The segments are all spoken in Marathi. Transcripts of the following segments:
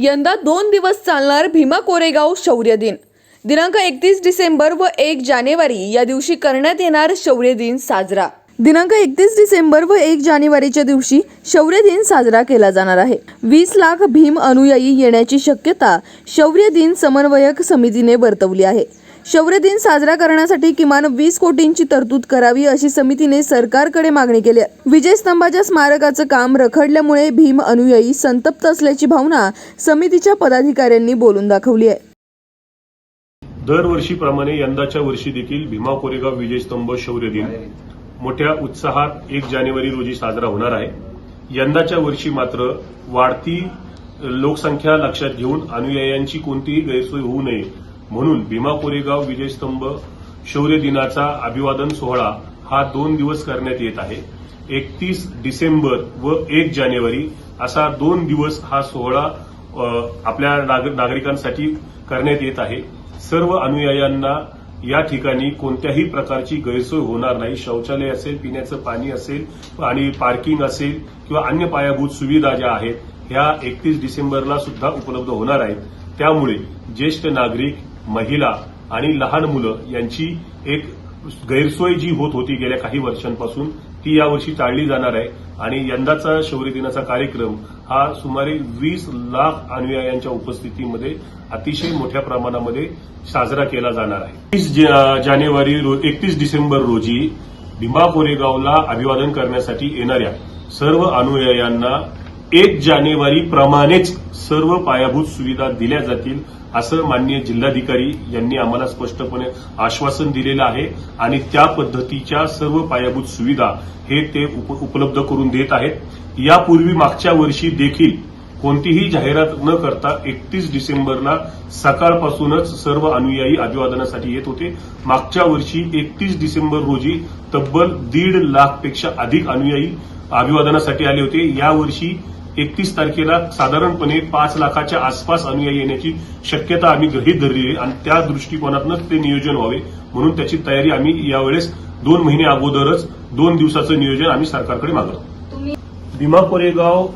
यंदा दोन दिवस चालणार भीमा कोरेगाव शौर्य दिन. दिनांक एकतीस डिसेंबर व एक जानेवारी या दिवशी करण्यात येणार शौर्य दिन साजरा. दिनांक एकतीस डिसेंबर व एक जानेवारीच्या दिवशी शौर्य दिन साजरा केला जाणार आहे. वीस लाख भीम अनुयायी येण्याची शक्यता शौर्य दिन समन्वयक समितीने वर्तवली आहे. शौर्य दिन साजरा करण्यासाठी किमान वीस कोटींची तरतूद करावी अशी समितीने सरकारकडे मागणी केली आहे. विजयस्तंभाच्या स्मारकाचं काम रखडल्यामुळे भीम अनुयायी संतप्त असल्याची भावना समितीच्या पदाधिकाऱ्यांनी बोलून दाखवली आहे. दरवर्षीप्रमाणे यंदाच्या वर्षी देखील भीमा कोरेगाव विजयस्तंभ शौर्य दिन मोठ्या उत्साहात एक जानेवारी रोजी साजरा होणार आहे. यंदाच्या वर्षी मात्र वाढती लोकसंख्या लक्षात घेऊन अनुयायांची कोणतीही गैरसोय होऊ नये म्हणून भीमा कोरेगाव विजयस्तंभ शौर्य दिनाचा अभिवादन सोहळा हा दोन दिवस करण्यात येत आहे. एकतीस डिसेंबर व एक जानेवारी असा दोन दिवस हा सोहळा आपल्या नाग- नागरिकांसाठी करण्यात येत आहे. सर्व अनुयायांना या ठिकाणी कोणत्याही प्रकारची गैरसोय होणार नाही. शौचालय असेल पिण्याचं पाणी असेल आणि पार्किंग असेल किंवा अन्य पायाभूत सुविधा ज्या आहेत ह्या एकतीस डिसेंबरला सुद्धा उपलब्ध होणार आहेत. त्यामुळे ज्येष्ठ नागरिक महिला आणि लहान मुलं यांची एक गैरसोय जी होत होती गेल्या काही वर्षांपासून ती यावर्षी टाळली जाणार आहे. आणि यंदाचा शौर्य दिनाचा कार्यक्रम हा सुमारे वीस लाख अनुयायांच्या उपस्थितीमध्ये अतिशय मोठ्या प्रमाणामध्ये साजरा केला जाणार आहे. तीस जानेवारी एकतीस डिसेंबर रोजी भीमा कोरेगावला अभिवादन करण्यासाठी येणाऱ्या सर्व अनुयायांना एक जानेवारी प्रमाणेच सर्व पायाभूत सुविधा दिल्या जातील असं माननीय जिल्हाधिकारी यांनी आम्हाला स्पष्टपणे आश्वासन दिलेलं आहे आणि त्या पद्धतीच्या सर्व पायाभूत सुविधा हे ते उप- उपलब्ध करून देत आहेत. यापूर्वी मागच्या वर्षी देखील कोणतीही जाहिरात न करता एकतीस डिसेंबरला सकाळपासूनच सर्व अनुयायी अभिवादनासाठी येत होते. मागच्या वर्षी एकतीस डिसेंबर रोजी तब्बल दीड लाखपेक्षा अधिक अनुयायी अभिवादनासाठी आले होते. यावर्षी एकतीस तारखेला साधारणपणे पाच लाखाच्या आसपास अनुयायी येण्याची शक्यता आम्ही गृहीत धरली आहे. आणि त्या दृष्टिकोनातूनच ते नियोजन व्हावे. म्हणून त्याची तयारी आम्ही यावेळेस दोन महिने अगोदरच दोन दिवसाचं नियोजन आम्ही सरकारकडे मागलो भीमा कोरेगाव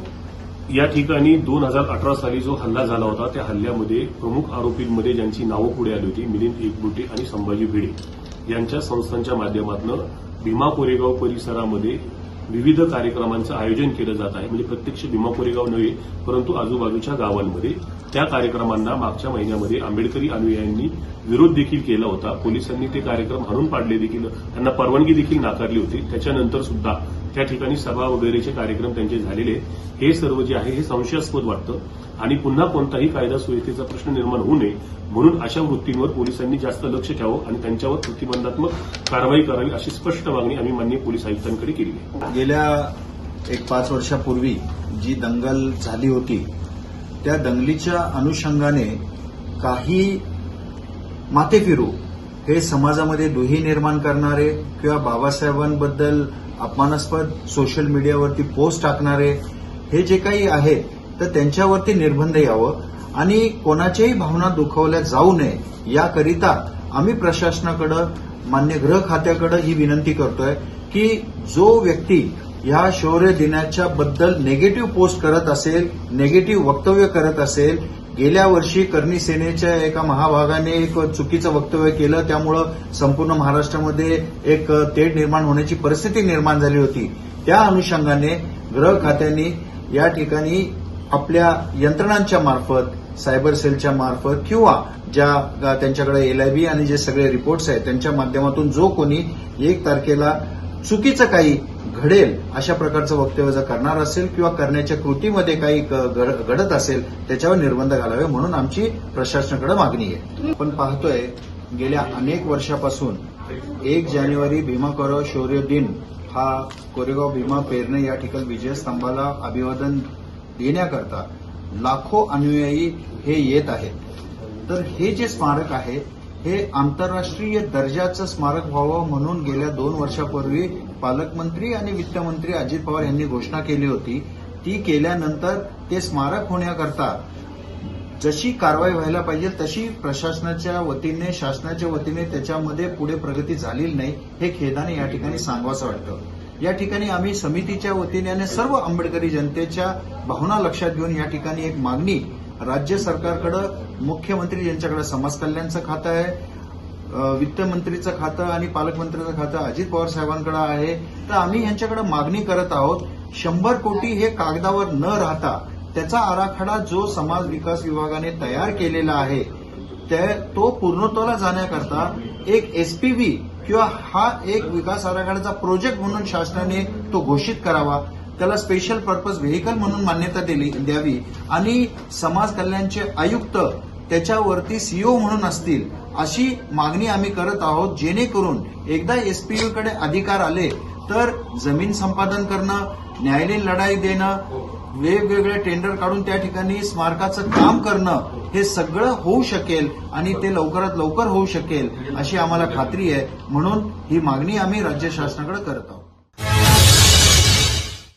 या ठिकाणी दोन हजार अठरा साली जो हल्ला झाला होता त्या हल्ल्यामध्ये प्रमुख आरोपींमध्ये ज्यांची नावं पुढे आली होती मिलिंद एकबुटे आणि संभाजी भिडे यांच्या संस्थांच्या माध्यमातून भीमा कोरेगाव परिसरामध्ये विविध कार्यक्रमांचं आयोजन केलं जात आहे. म्हणजे प्रत्यक्ष भीमा कोरेगाव नव्हे परंतु आजूबाजूच्या गावांमध्ये. त्या कार्यक्रमांना मागच्या महिन्यामध्ये आंबेडकरी अनुयायांनी विरोध देखील केला होता. पोलिसांनी ते कार्यक्रम हाणून पाडले देखील. त्यांना परवानगी देखील नाकारली होती. त्याच्यानंतर सुद्धा त्या ठिकाणी सभा वगैरेचे कार्यक्रम त्यांचे झालेले हे सर्व जे आहे हे संशयास्पद वाटतं. आणि पुन्हा कोणताही कायदा सुव्यवस्थेचा प्रश्न निर्माण होऊ नये म्हणून अशा वृत्तींवर पोलिसांनी जास्त लक्ष ठेवावं आणि त्यांच्यावर प्रतिबंधात्मक कारवाई करावी अशी स्पष्ट मागणी आम्ही माननीय पोलीस आयुक्तांकडे केली आहे. गेल्या एक पाच वर्षापूर्वी जी दंगल झाली होती त्या दंगलीच्या अनुषंगाने काही माते फिरू हे समाजामध्ये दुही निर्माण करणारे किंवा बाबासाहेबांबद्दल अपमानास्पद सोशल मीडियावरती पोस्ट टाकणारे हे जे काही आहेत तर त्यांच्यावरती निर्बंध यावं आणि कोणाच्याही भावना दुखावल्या जाऊ नये याकरिता आम्ही प्रशासनाकडे मान्य गृह खात्याकडे ही विनंती करतोय की जो व्यक्ती ह्या शौर्य दिनाच्या बद्दल नेगेटिव्ह पोस्ट करत असेल नेगेटिव्ह वक्तव्य करत असेल गेल्या वर्षी करणी सेनेच्या एका महाभागाने एक चुकीचं वक्तव्य केलं त्यामुळं संपूर्ण महाराष्ट्रामध्ये एक तेढ निर्माण होण्याची परिस्थिती निर्माण झाली होती. त्या अनुषंगाने गृह खात्याने या ठिकाणी आपल्या यंत्रणांच्या मार्फत सायबर सेलच्या मार्फत किंवा ज्या त्यांच्याकडे एलआयबी आणि जे सगळे रिपोर्ट्स आहेत त्यांच्या माध्यमातून जो कोणी एक तारखेला चुकीचं काही घडेल अशा प्रकारचं वक्तव्य जर करणार असेल किंवा करण्याच्या कृतीमध्ये काही घडत असेल त्याच्यावर निर्बंध घालावे म्हणून आमची प्रशासनाकडे मागणी आहे. आपण पाहतोय गेल्या अनेक वर्षापासून एक जानेवारी भीमा कोरेगाव शौर्य दिन हा कोरेगाव भीमा पेरणे या ठिकाणी विजयस्तंभाला अभिवादन देण्याकरता लाखो अनुयायी हे येत आहेत. तर हे जे स्मारक आहे हे आंतरराष्ट्रीय दर्जाचं स्मारक व्हावं म्हणून गेल्या दोन वर्षापूर्वी पालकमंत्री आणि वित्तमंत्री अजित पवार यांनी घोषणा केली होती. ती केल्यानंतर ते स्मारक होण्याकरता जशी कारवाई व्हायला पाहिजे तशी प्रशासनाच्या वतीने शासनाच्या वतीने त्याच्यामध्ये पुढे प्रगती झालेली नाही हे खेदाने या ठिकाणी सांगवासं वाटतं. या ठिकाणी आम्ही समितीच्या वतीने आणि सर्व आंबेडकरी जनतेच्या भावना लक्षात घेऊन या ठिकाणी एक मागणी राज्य सरकारकडं मुख्यमंत्री यांच्याकडे समाज कल्याणचं खातं आहे वित्तमंत्रीचं खातं आणि पालकमंत्र्याचं खातं अजित पवार साहेबांकडे आहे. तर आम्ही यांच्याकडे मागणी करत आहोत शंभर कोटी हे कागदावर न राहता त्याचा आराखडा जो समाज विकास विभागाने तयार केलेला आहे त्या- तो पूर्णत्वाला जाण्याकरता एक एसपीव्ही किंवा हा एक विकास आराखड्याचा प्रोजेक्ट म्हणून शासनाने तो घोषित करावा. त्याला स्पेशल पर्पज व्हेकल म्हणून मान्यता दिली द्यावी. आणि समाज कल्याणचे आयुक्त त्याच्यावरती सीओ म्हणून असतील अशी मागणी आम्ही करत आहोत जेणेकरून एकदा एसपीयू कडे अधिकार आले तर जमीन संपादन करणं न्यायालयीन लढाई देणं वेगवेगळे टेंडर काढून त्या ठिकाणी स्मारकाचं काम करणं हे सगळं होऊ शकेल आणि ते लवकरात लवकर होऊ शकेल अशी आम्हाला खात्री आहे. म्हणून ही मागणी आम्ही राज्य शासनाकडे करत आहोत.